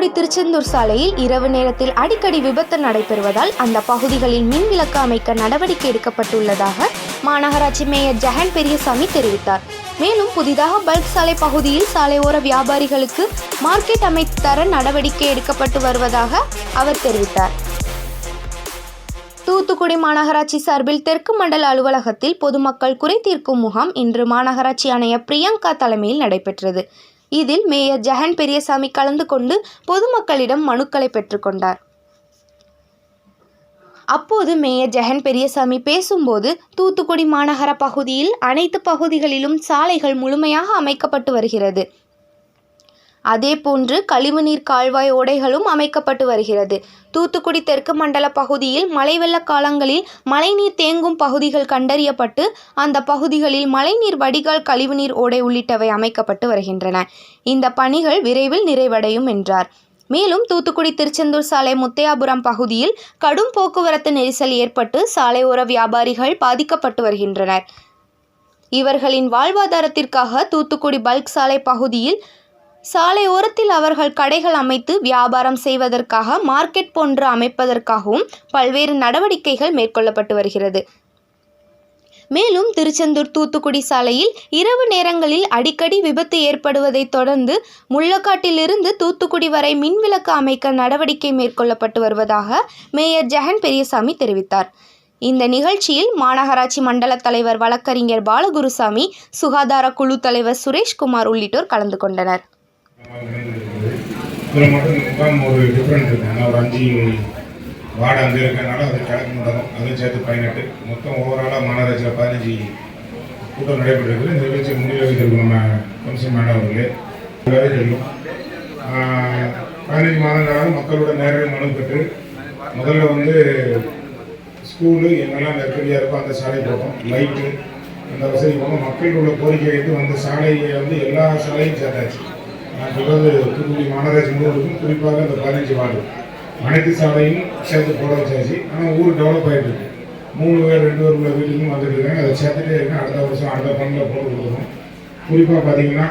தூத்துக்குடி திருச்செந்தூர் சாலையில் இரவு நேரத்தில் அடிக்கடி விபத்து நடைபெறுவதால் அந்த பகுதிகளில் மின் விளக்கு அமைக்க நடவடிக்கை எடுக்கப்பட்டுள்ளதாக மாநகராட்சி மேயர் ஜெகன் பெரியசாமி தெரிவித்தார். மேலும் புதிதாக பல்க் சாலை பகுதியில் சாலையோர வியாபாரிகளுக்கு மார்க்கெட் அமைத்து தர நடவடிக்கை எடுக்கப்பட்டு வருவதாக அவர் தெரிவித்தார். தூத்துக்குடி மாநகராட்சி சார்பில் தெற்கு மண்டல அலுவலகத்தில் பொதுமக்கள் குறை தீர்க்கும் முகாம் இன்று மாநகராட்சி ஆணையர் பிரியங்கா தலைமையில் நடைபெற்றது. இதில் மேயர் ஜெகன் பெரியசாமி கலந்து கொண்டு பொதுமக்களிடம் மனுக்களை பெற்றுக்கொண்டார் அப்போது மேயர் ஜெகன் பெரியசாமி பேசும்போது தூத்துக்குடி மாநகர பகுதியில் அனைத்து பகுதிகளிலும் சாலைகள் முழுமையாக அமைக்கப்பட்டு வருகிறது. அதேபோன்று கழிவுநீர் கால்வாய் ஓடைகளும் அமைக்கப்பட்டு வருகிறது. தூத்துக்குடி தெற்கு மண்டல பகுதியில் மழை வெள்ள காலங்களில் மழைநீர் தேங்கும் பகுதிகள் கண்டறியப்பட்டு அந்த பகுதிகளில் மழைநீர் வடிகால் கழிவுநீர் ஓடை உள்ளிட்டவை அமைக்கப்பட்டு வருகின்றன. இந்த பணிகள் விரைவில் நிறைவடையும் என்றார். மேலும் தூத்துக்குடி திருச்செந்தூர் சாலை முத்தையாபுரம் பகுதியில் கடும் போக்குவரத்து நெரிசல் ஏற்பட்டு சாலையோர வியாபாரிகள் பாதிக்கப்பட்டு வருகின்றனர். இவர்களின் வாழ்வாதாரத்திற்காக தூத்துக்குடி பல்க் சாலை பகுதியில் சாலையோரத்தில் அவர்கள் கடைகள் அமைத்து வியாபாரம் செய்வதற்காக மார்க்கெட் போன்று அமைப்பதற்காகவும் பல்வேறு நடவடிக்கைகள் மேற்கொள்ளப்பட்டு வருகிறது. மேலும் திருச்செந்தூர் தூத்துக்குடி சாலையில் இரவு நேரங்களில் அடிக்கடி விபத்து ஏற்படுவதைத் தொடர்ந்து முள்ளக்காட்டிலிருந்து தூத்துக்குடி வரை மின்விளக்கு அமைக்க நடவடிக்கை மேற்கொள்ளப்பட்டு வருவதாக மேயர் ஜெகன் பெரியசாமி தெரிவித்தார். இந்த நிகழ்ச்சியில் மாநகராட்சி மண்டல தலைவர் வழக்கறிஞர் பாலகுருசாமி சுகாதார குழு தலைவர் சுரேஷ்குமார் உள்ளிட்டோர் கலந்து கொண்டனர். இதில் மட்டும் முகாம் ஒரு டிஃப்ரெண்ட் இருக்குது ஆனால் ஒரு அஞ்சு வார்டு அங்கே இருக்கனால அது கிழக்கு மண்டலம் அதையும் சேர்த்து பதினெட்டு மொத்தம் ஓவராலாக மாநகராட்சியில் பதினஞ்சு கூட்டம் நடைபெற்றிருக்கு இந்த நிகழ்ச்சி முடிவு வைத்திருக்கும் நம்ம கமிஷன் மேடம் அவர்களே நல்லாவே தெரியும் பதினஞ்சு மாதங்களாக மக்களோட நேரடி மனு பெற்று முதல்ல வந்து ஸ்கூலு எங்கெல்லாம் நெருக்கடியாக இருக்கோ அந்த சாலை போட்டோம் லைட்டு அந்த வசதி போகணும் மக்களுக்குள்ள கோரிக்கை வைத்து அந்த சாலையை வந்து எல்லா சாலையும் சேர்த்தாச்சு. நான் சொல்றது தூத்துக்குடி மாநகராட்சி முழுவதும் குறிப்பாக அந்த பதினஞ்சு வார்டு. அனைத்து சாலையும் சேர்த்து போட வச்சாச்சு. ஆனால் ஊர் டெவலப் ஆகிட்டு இருக்கு மூணு பேர் ரெண்டு பேர் உள்ள வீட்டுக்கும் வந்துட்டு இருக்காங்க. அதை சேர்த்துட்டே இருக்கேன் அடுத்த வருஷம் அடுத்த பண்டில் போட்டு கொடுக்குறோம் குறிப்பாக பார்த்தீங்கன்னா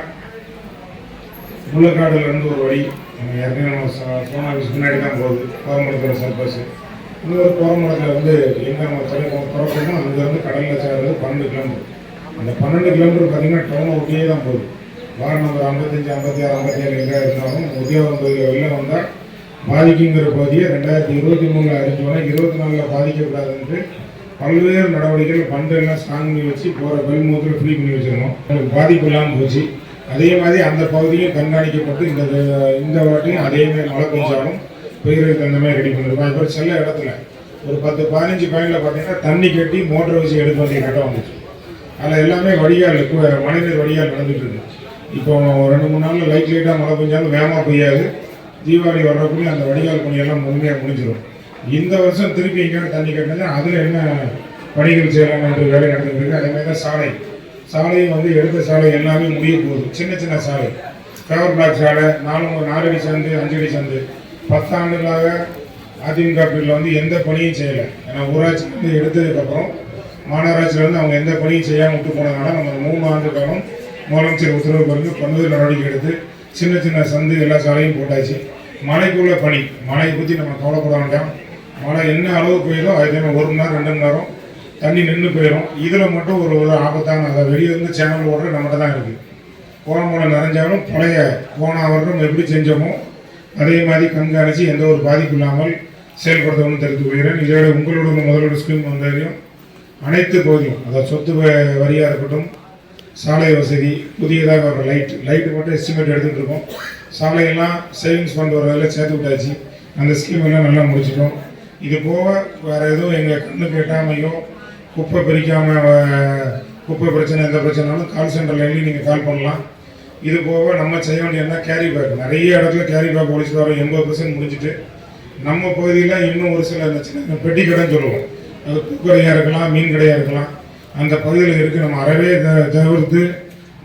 முள்ளக்காடுலேருந்து ஒரு வழி நம்ம ஏற்கனவே நம்ம போன ஆஃபீஸ் முன்னாடி தான் போகுது. கோரமடத்தோட சர்பஸ் இன்னொரு கோரமடத்தில் வந்து எங்கே நம்ம தொலை திறக்கணும் அங்கேருந்து கடலில் சேர்றது பன்னெண்டு கிலோமீட்டர் அந்த பன்னெண்டு கிலோமீட்டர் பார்த்தீங்கன்னா டவுனை ஒட்டியே தான் போகுது. வார்டு நம்பர் ஐம்பத்தஞ்சு ஐம்பத்தி ஆறு ஐம்பத்தி ஏழு எங்கே இருந்தாலும் உத்தியோகம் பகுதியில் வெளில வந்தால் பாதிக்குங்கிற பகுதியை ரெண்டாயிரத்தி இருபத்தி மூணில் அறிஞ்சோன்னா இருபத்தி நாலில் பாதிக்கக்கூடாதுன்ட்டு பல்வேறு நடவடிக்கைகள் ஃபண்டு ஸ்ட்ராங் பண்ணி வச்சு போகிற பெல் மூத்தில் ஃப்ரீ பண்ணி வச்சிருக்கோம். எனக்கு பாதிப்பு இல்லாமல் போச்சு. அதே மாதிரி அந்த பகுதியும் கண்காணிக்கப்பட்டு இந்த இந்த வாட்டியும் அதே மாதிரி மழை பெஞ்சாலும் பெய்யறதுக்கு தகுந்த மாதிரி ரெடி பண்ணிருக்கோம் இப்போ சில இடத்துல ஒரு பத்து பதினஞ்சு பயனில் பார்த்தீங்கன்னா தண்ணி கட்டி மோட்டர் வச்சு எடுக்க வேண்டிய கட்டம் வந்துச்சு. அதில் எல்லாமே வடிகால் மழைநீர் வடிகால் நடந்துட்டு இருக்கு இப்போ ஒரு ரெண்டு மூணு நாள் லைட் லைட்டாக மழை பெஞ்சாலும் வேகமாக பெய்யாது. தீபாவளி வர்றக்குள்ளே அந்த வடிகால் பணியெல்லாம் முழுமையாக முடிஞ்சிடும் இந்த வருஷம் திருப்பி எங்கேயாவது தண்ணி கட்டினா அதில் என்ன பணிகள் செய்யலாம் என்று வேலை நடந்துட்டு இருக்கு அதே மாதிரி தான் சாலை. சாலையும் வந்து எடுத்த சாலை எல்லாமே முடிய போகுது. சின்ன சின்ன சாலை. ஃபேவர் பிளாக் சாலை நாலு நாலடி சந்து அஞ்சடி சந்து பத்தாண்டுகளாக அதிமுக பீரியடில் வந்து எந்த பணியும் செய்யலை. ஏன்னா ஊராட்சி வந்து எடுத்ததுக்கப்புறம் மாநகராட்சியிலேருந்து அவங்க எந்த பணியும் செய்யாமல் விட்டு போனதுனால நம்ம மூணு ஆண்டு காலம் முதலமைச்சர் உத்தரவு பிறகு பல்வேறு நடவடிக்கை எடுத்து சின்ன சின்ன சந்து எல்லா சாலையும் போட்டாச்சு. மழைக்குள்ள பணி மழையை பற்றி நம்ம கவலைப்பட வேண்டாம் மழை என்ன அளவு போயிடும் அதே ஒரு மணி நேரம் ரெண்டு மணி நேரம் தண்ணி நின்று போயிடும் இதில் மட்டும் ஒரு ஒரு ஆபத்தான அதை வெளியே இருந்து சேனல் ஓடுற நம்மகிட்ட தான் இருக்குது போன முறை நிறைஞ்சாலும் பழைய போன வருடம் எப்படி செஞ்சோமோ அதே மாதிரி கண்காணித்து எந்த ஒரு பாதிப்பு இல்லாமல் செயல்படுத்தணும்னு தெரிவித்து கொள்கிறேன் இதோட உங்களோட முதலோட ஸ்கீம் வந்தாலையும் அனைத்து பகுதியும் அதாவது சொத்து வரியாக இருக்கட்டும் சாலை வசதி புதியதாக வர லைட் லைட்டு மட்டும் எஸ்டிமேட் எடுத்துகிட்டு இருக்கோம். சாலையெல்லாம் சேவிங்ஸ் ஃபண்ட் ஒரு வேலை சேர்த்து விட்டாச்சு. அந்த ஸ்கீம் எல்லாம் நல்லா முடிச்சிட்டோம். இது போக வேறு எதுவும் எங்கள் கண்ணுக்கு எட்டாமையோ குப்பை பிரிக்காமல் குப்பை பிரச்சனை எந்த பிரச்சனைனாலும் கால் சென்டர் நீங்கள் கால் பண்ணலாம். இது போக நம்ம செய்ய வேண்டியதுனா கேரி பேக் நிறைய இடத்துல கேரி பேக் ஒழிச்சு வரோம். எண்பது பர்சன்ட் முடிஞ்சிட்டு. நம்ம பகுதியில் இன்னும் ஒரு சில இருந்துச்சுன்னா சின்ன பெட்டி கடைன்னு சொல்லுவோம். அது பூக்கடையாக இருக்கலாம் மீன் கடையாக இருக்கலாம். அந்த பகுதியில் இருக்கு. நம்ம அறவே த- தவிர்த்து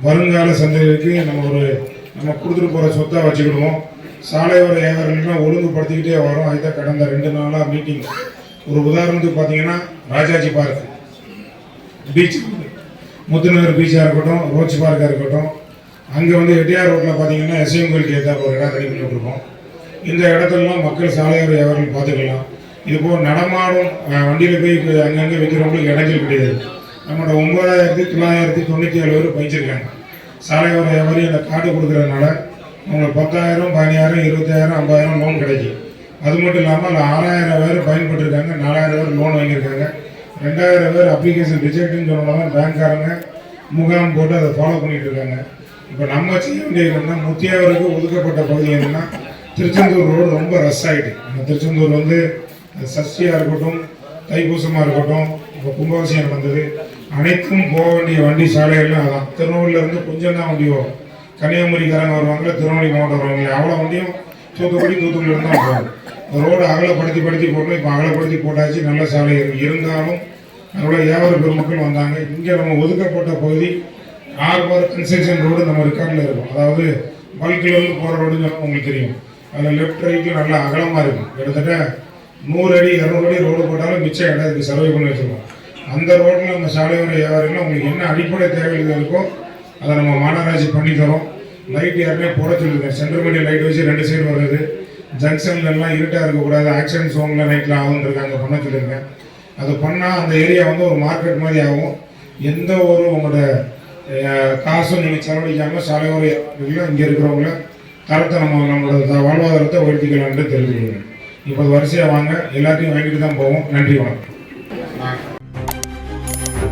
வருங்கால சந்தைகளுக்கு நம்ம ஒரு நம்ம கொடுத்துட்டு போகிற சொத்தாக வச்சுக்கிடுவோம். சாலையோர வியாபாரங்கள்லாம் ஒழுங்குபடுத்திக்கிட்டே வரோம். அதுதான் கடந்த ரெண்டு நாளாக மீட்டிங் ஒரு உதாரணத்துக்கு பார்த்தீங்கன்னா ராஜாஜி பார்க் பீச் முத்துநகர் பீச்சாக இருக்கட்டும் ரோச் பார்க்காக இருக்கட்டும். அங்கே வந்து எட்டியார் ரோட்டில் பார்த்தீங்கன்னா எஸ்எம் கோயிலுக்கு ஏற்ற ஒரு இடம் ரெடி பண்ணி விட்ருக்கோம் இந்த இடத்துலலாம் மக்கள் சாலையோர வியாபாரிகள் பார்த்துக்கலாம். இது போல் நடமாடும் வண்டியில் போய் அங்கங்கே விற்கிறவங்களுக்கு இடைஞ்சல் கிடையாது. நம்மளோட ஒன்பதாயிரத்தி தொள்ளாயிரத்தி தொண்ணூற்றி ஏழு பேர் பயிச்சிருக்காங்க சாலையோர வியாபாரி அந்த கார்டு கொடுக்குறதுனால அவங்களுக்கு பத்தாயிரம் பதினாயிரம் இருபத்தாயிரம் ஐம்பதாயிரம் லோன் கிடைக்கும் அது மட்டும் இல்லாமல் அதில் ஆறாயிரம் பேர் பயன்பட்டுருக்காங்க நாலாயிரம் பேர் லோன் வாங்கியிருக்காங்க. ரெண்டாயிரம் பேர் அப்ளிகேஷன் ரிஜெக்ட்னு சொன்னோம்னா பேங்க்காரங்க முகாம் போட்டு அதை ஃபாலோ பண்ணிகிட்டு இருக்காங்க இப்போ நம்ம செய்ய வேண்டியது என்னன்னா முத்தியாவருக்கு ஒதுக்கப்பட்ட பகுதி என்னென்னா திருச்செந்தூர் ரோடு ரொம்ப ரஷ் ஆகிட்டு நம்ம திருச்செந்தூர் வந்து சஷ்டியாக இருக்கட்டும் தைப்பூசமாக இருக்கட்டும் இப்போ கும்பாபிஷேகம் வந்தது. அனைத்தும் போக வேண்டிய வண்டி சாலைகள்லாம் அதான் இருந்து கொஞ்சம் தான் வண்டி வரும் கன்னியாகுமரிக்காரங்க வருவாங்க திருநெல்வேலி மாவட்டம் வருவாங்க அவ்வளோ வண்டியும் தூத்துக்குடி தூத்துக்குடியில தான் போகும் ரோடு அகலப்படுத்தி படுத்தி போடணும். இப்போ அகலப்படுத்தி போட்டாச்சு நல்ல சாலை இருந்தாலும் நம்மளோட வியாபார பெருமக்கள் வந்தாங்க. இங்கே நம்ம ஒதுக்கப்பட்ட பகுதி ஆர்பார் கன்ஸ்ட்ரக்ஷன் ரோடு நம்ம ரெக்கார்டில் இருக்கும். அதாவது பல்கில் வந்து போகிற ரோடுன்னு உங்களுக்கு தெரியும். அதில் லெஃப்ட் ரைட்டில் நல்லா அகலமாக இருக்கும். கிட்டத்தட்ட நூறு அடி இரநூறு அடி ரோடு போட்டாலும் மிச்சம் இடம் இதுக்கு சர்வே பண்ணி வச்சுருக்கோம். அந்த ரோட்டில் நம்ம சாலையோர வியாபாரிகள் உங்களுக்கு என்ன அடிப்படை தேவைகள் இருக்கோ அதை நம்ம மாநகராட்சி பண்ணி தரோம். லைட் யாருமே போட சொல்லுங்க சென்ட்ரல் மீடியம் லைட் வச்சு ரெண்டு சைடு வருது. ஜங்ஷன்லலாம் இருட்டாக இருக்கக்கூடாது. ஆக்சிடென்ட் சோனில் நைட்டில் ஆகுன்றிருக்காங்க பண்ண சொல்லுங்க அது பண்ணால் அந்த ஏரியா வந்து ஒரு மார்க்கெட் மாதிரி ஆகும். எந்த ஒரு உங்களோட காசும் நீங்கள் செலவழிக்காமல் சாலையோர வியாபாரிகளும் இங்கே இருக்கிறவங்கள தரத்தை நம்ம நம்மளோட வாழ்வாதாரத்தை உயர்த்திக்கலாம்னு தெரிஞ்சுக்கிறேன் இப்போ வரிசையாக வாங்க. எல்லாத்தையும் வாங்கிட்டு தான் போவோம். நன்றி வணக்கம்.